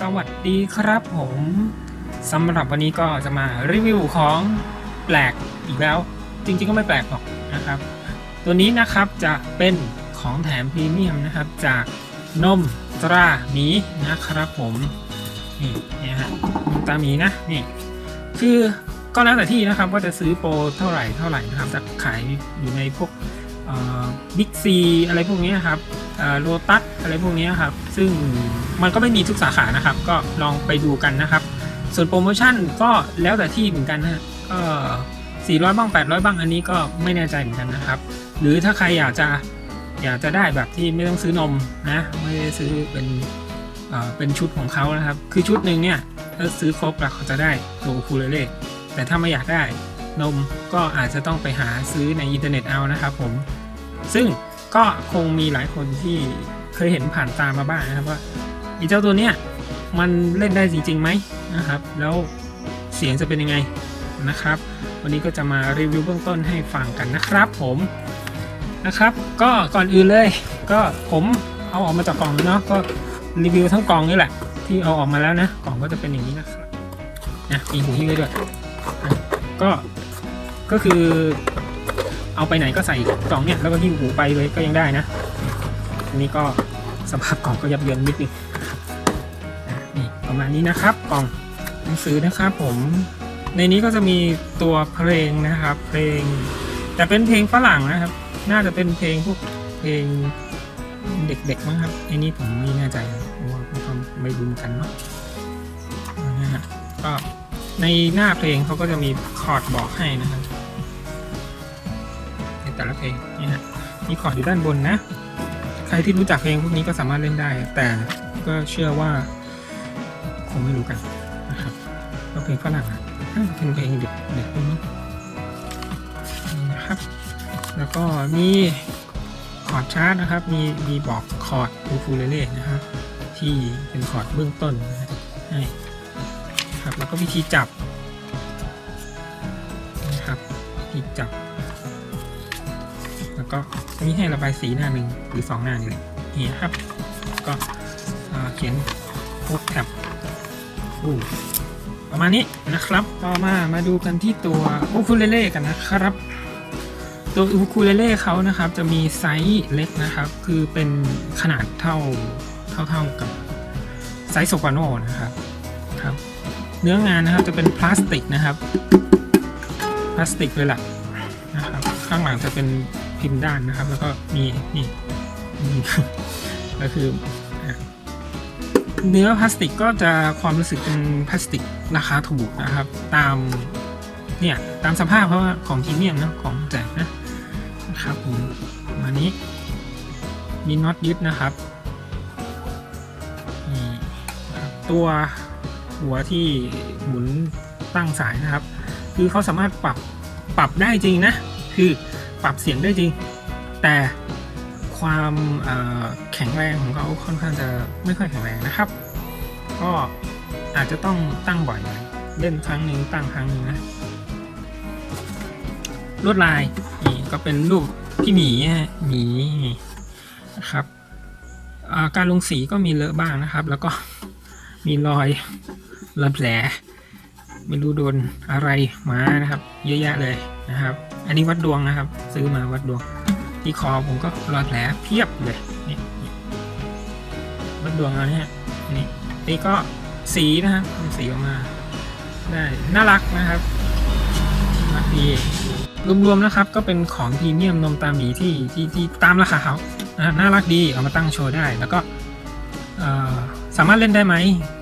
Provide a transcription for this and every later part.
สวัสดีครับผมสำหรับวันนี้ก็จะมารีวิวของแปลกอีกแล้ว จริงๆก็ไม่แปลกหรอกนะครับ ตัวนี้นะครับจะเป็นของแถมพรีเมียมนะครับจากนมตราหมีนะครับผมนี่นี่ยฮะนมตราหมีนะนี่คือก็แล้วแต่ที่นะครับว่าจะซื้อโปรเท่าไหร่เท่าไหร่นะครับจะขายอยู่ในพวกบิ๊กซีอะไรพวกนี้ครับ โลตัสอะไรพวกนี้ครับ ซึ่งมันก็ไม่มีทุกสาขานะครับ ก็ลองไปดูกันนะครับ ส่วนโปรโมชั่นก็แล้วแต่ที่เหมือนกันนะฮะก็400 บ้าง 800 บ้าง อันนี้ก็ไม่แน่ใจเหมือนกันนะครับ หรือถ้าใครอยากจะอยากจะได้แบบที่ไม่ต้องซื้อนมนะ ไม่ได้ซื้อเป็นเอ่อเป็นชุดของเขานะครับ คือชุดหนึ่งเนี่ยถ้าซื้อครบแล้วเขาจะได้ตัวคูเลเล่แต่ถ้าไม่อยากได้นมก็อาจจะต้องไปหาซื้อในอินเทอร์เน็ตเอานะครับผม ซึ่ง ก็คงมีหลายคนที่เคยเห็นผ่านตามาบ้างนะครับว่าไอีเจ้าตัวเนี้ยมันเล่นได้จริงๆไหมนะครับ แล้วเสียงจะเป็นยังไงนะครับ วันนี้ก็จะมารีวิวเบื้องต้นให้ฟังกันนะครับผมนะครับ ก็ก่อนอื่นเลย ก็ผมเอาออกมาจากกล่องเนาะก็รีวิวทั้งกล่องนี่แหละ ที่เอาออกมาแล้วนะกล่องก็จะเป็นอย่างนี้นะครับนะมีหูหิ้วให้ด้วยก็ก็คือ เอาไปไหนก็ใส่กล่องเนี่ยแล้วก็หิ้วหูไปเลยก็ยังได้นะอันนี้ก็สภาพกล่องก็ยับเยินนิดนึงอ่นี่ประมาณนี้นะครับกล่องหนังสือนะครับผมในนี้ก็จะมีตัวเพลงนะครับ เพลง แต่เป็นเพลงฝรั่งนะครับ น่าจะเป็นเพลงพวกเพลงเด็กๆมั้งครับไอ้นี้ผมไม่แน่ใจว่าผมไม่รู้เหมือนกันเนาะนะฮะก็ในหน้าเพลงเขาก็จะมีคอร์ดบอกให้นะครับ แต่ละเพลงนี่ฮะมีคอร์ดอยู่ด้านบนนะ ใครที่รู้จักเพลงพวกนี้ก็สามารถเล่นได้ แต่ก็เชื่อว่าคงไม่รู้กันนะครับก็เพลงฝรั่งอะน่าจะเป็นเพลงเด็กเด็กมั้งนี่นะครับ แล้วก็มีคอร์ดชาร์ตนะครับ มีมีบอกคอร์ดอูคูเลเล่นะครับที่เป็นคอร์ดเบื้องต้นนะครับให้นะครับแล้วก็วิธีจับนะครับวิธีจับ แล้วก็มีให้ระบายสีหน้าหนึ่งหรือสองหน้านี่แหละนี่ครับ ก็เขียนพวกแท็บอูประมาณนี้นะครับ ต่อมามาดูกันที่ตัวอูคูเลเล่กันนะครับ ตัวอูคูเลเล่เขานะครับ จะมีไซส์เล็กนะครับ คือเป็นขนาดเท่าเท่าเท่ากับไซส์โซควาโนนะครับครับ เนื้องานนะครับจะเป็นพลาสติกนะครับ พลาสติกเลยแหละนะครับ ข้างหลังจะเป็น พิมพ์ด้านนะครับ แล้วก็มีนี่ก็คือเนื้อพลาสติกก็จะความรู้สึกเป็นพลาสติกราคาถูกนะครับ ตามเนี่ยตามสภาพเพราะว่าของพรีเมียมนะของแจกนะนะครับผมมานี้มีน็อตยึดนะครับนี่ตัวหัวที่หมุนตั้งสายนะครับ คือเขาสามารถปรับปรับได้จริงนะ คือ ปรับเสียงได้จริง แต่ความแข็งแรงของเขาค่อนข้างจะไม่ค่อยแข็งแรงนะครับ ก็อาจจะต้องตั้งบ่อยหน่อยเล่นครั้งหนึ่งตั้งครั้งหนึ่งนะลวดลายนี่ก็เป็นรูปพี่หมีฮะหมีนะครับการลงสีก็มีเลอะบ้างนะครับ แล้วก็มีรอยรอยแผล ไม่รู้โดนอะไรมานะครับ เยอะแยะเลยนะครับ อันนี้วัดดวงนะครับ ซื้อมาวัดดวง ที่คอผมก็รอยแผลเพียบเลยนี่วัดดวงเอาเนี่ยนี่นี่ก็สีนะครับทำสีออกมา ได้น่ารักนะครับน่ารักดีรวมๆนะครับ ก็เป็นของพรีเมียมนมตาหมีที่ที่ที่ตามราคาเขานะน่ารักดีเอามาตั้งโชว์ได้แล้วก็สามารถเล่นได้ไหม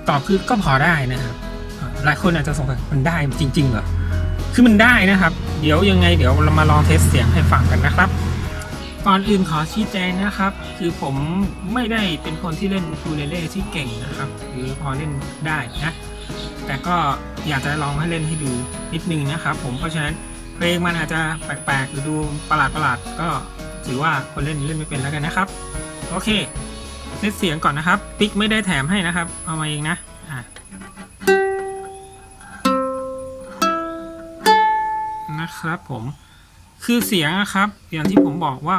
ตอบคือก็พอได้นะครับ หลายคนอาจจะสงสัยมันได้จริงๆเหรอคือมันได้นะครับ เดี๋ยวยังไงเดี๋ยวเรามาลองเทสเสียงให้ฟังกันนะครับก่อนอื่นขอชี้แจงนะครับ คือผมไม่ได้เป็นคนที่เล่นคูเลเล่ที่เก่งนะครับหรือพอเล่นได้นะแต่ก็อยากจะลองให้เล่นให้ดูนิดนึงนะครับผมเพราะฉะนั้นเพลงมันอาจจะแปลกๆหรือดูประหลาดๆก็ถือว่าคนเล่นเล่นไม่เป็นแล้วกันนะครับ โอเคเทสเสียงก่อนนะครับ ปิ๊กไม่ได้แถมให้นะครับ เอามาเองนะ นะครับผมคือเสียงอะครับ อย่างที่ผมบอกว่า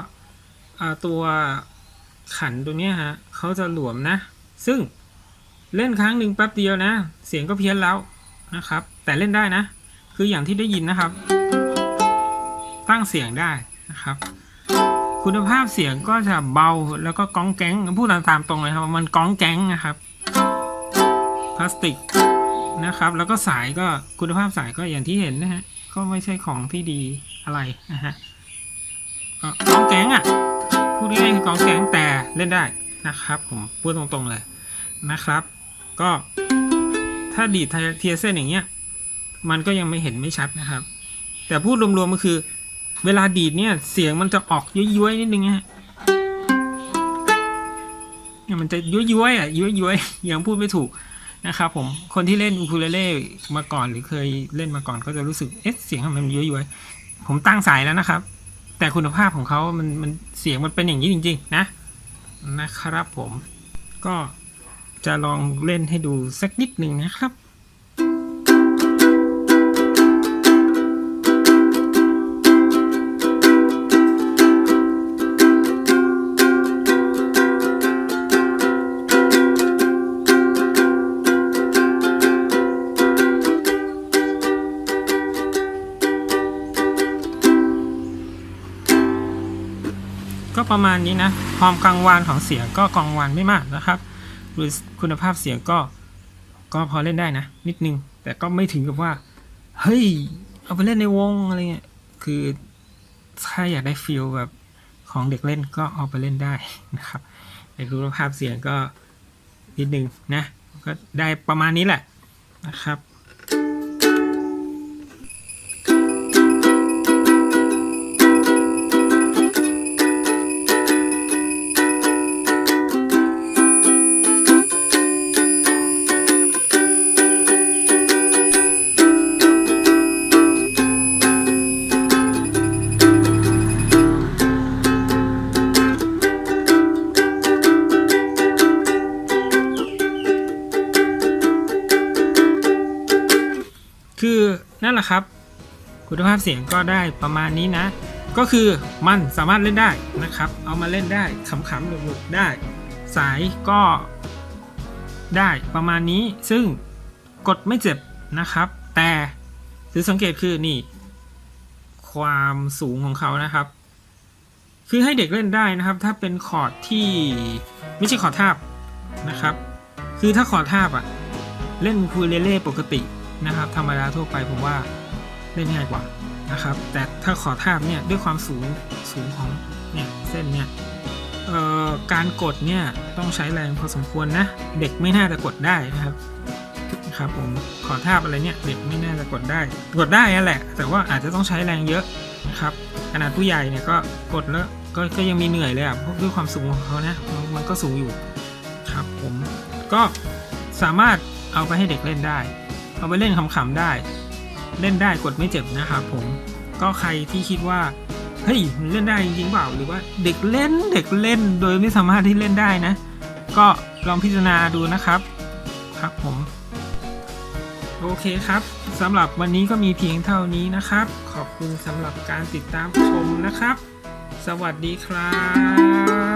าตัวขันตัวนี้ฮะเขาจะหลวมนะ ซึ่งเล่นครั้งหนึ่งแป๊บเดียวนะ เสียงก็เพี้ยนแล้วนะครับ แต่เล่นได้นะ คืออย่างที่ได้ยินนะครับ ตั้งเสียงได้นะครับ คุณภาพเสียงก็จะเบาแล้วก็ก้องแก๊งพูดตามตรงเลยครับมันก้องแก๊งนะครับพลาสติกนะครับ แล้วก็สายก็คุณภาพสายก็อย่างที่เห็นนะฮะ ก็ไม่ใช่ของที่ดีอะไรนะฮะกองแก๊งอะพูดง่ายๆคือกองแก๊งแต่เล่นได้นะครับ ผมพูดตรงๆเลยนะครับ ก็ถ้าดีดเทียเส้นอย่างเงี้ยมันก็ยังไม่เห็นไม่ชัดนะครับ แต่พูดรวมๆก็คือ เวลาดีดเนี่ยเสียงมันจะออกย้วยๆนิดนึงฮะมันจะย้วยๆอะย้วยๆยังพูดไม่ถูก นะครับผมคนที่เล่นอูคูเลเล่มาก่อนหรือเคยเล่นมาก่อนก็จะรู้สึกเอ๊ะเสียงมันย้วยๆผมตั้งสายแล้วนะครับ แต่คุณภาพของเขามันมันเสียงมันเป็นอย่างนี้จริง ๆ นะนะครับผมก็จะลองเล่นให้ดูสักนิดหนึ่งนะครับ ประมาณนี้นะ ความกังวานของเสียงก็กังวานไม่มากนะครับหรือคุณภาพเสียงก็ก็พอเล่นได้นะ นิดนึง แต่ก็ไม่ถึงกับว่า เฮ้ย เอาไปเล่นในวงอะไรเงี้ยคือถ้าอยากได้ฟีลแบบของเด็กเล่นก็เอาไปเล่นได้นะครับแต่คุณภาพเสียงก็นิดนึงนะ ก็ได้ประมาณนี้แหละนะครับ นั่นแหละครับ คุณภาพเสียงก็ได้ประมาณนี้นะ ก็คือมันสามารถเล่นได้นะครับ เอามาเล่นได้ขำๆหนุกๆได้ สายก็ได้ประมาณนี้ซึ่งกดไม่เจ็บนะครับ แต่คือสังเกตคือนี่ ความสูงของเขานะครับ คือให้เด็กเล่นได้นะครับ ถ้าเป็นคอร์ดที่ไม่ใช่คอร์ดทาบนะครับ คือถ้าคอร์ดทาบอะเล่นคูเลเล่ปกติ นะครับธรรมดาทั่วไปผมว่าเล่นง่ายกว่านะครับ แต่ถ้าขอทาบเนี่ยด้วยความสูงสูงของเนี่ยเส้นเนี่ยการกดเนี่ยต้องใช้แรงพอสมควรนะ เด็กไม่น่าจะกดได้นะครับนะครับผมขอทาบอะไรเนี่ยเด็กไม่น่าจะกดได้ กดได้นั่นแหละ แต่ว่าอาจจะต้องใช้แรงเยอะนะครับขนาดผู้ใหญ่เนี่ยก็กดแล้วก็ก็ยังมีเหนื่อยเลยอะเพราะด้วยความสูงของเขานะมันก็สูงอยู่ครับผมก็สามารถเอาไปให้เด็กเล่นได้ เอาไปเล่นขำๆได้ เล่นได้กดไม่เจ็บนะครับผมก็ใครที่คิดว่าเฮ้ยมันเล่นได้จริงๆเปล่าหรือว่าเด็กเล่นเด็กเล่นโดยไม่สามารถที่เล่นได้นะ ก็ลองพิจารณาดูนะครับครับผมโอเคครับสำหรับวันนี้ก็มีเพียงเท่านี้นะครับ ขอบคุณสำหรับการติดตามชมนะครับ สวัสดีครับ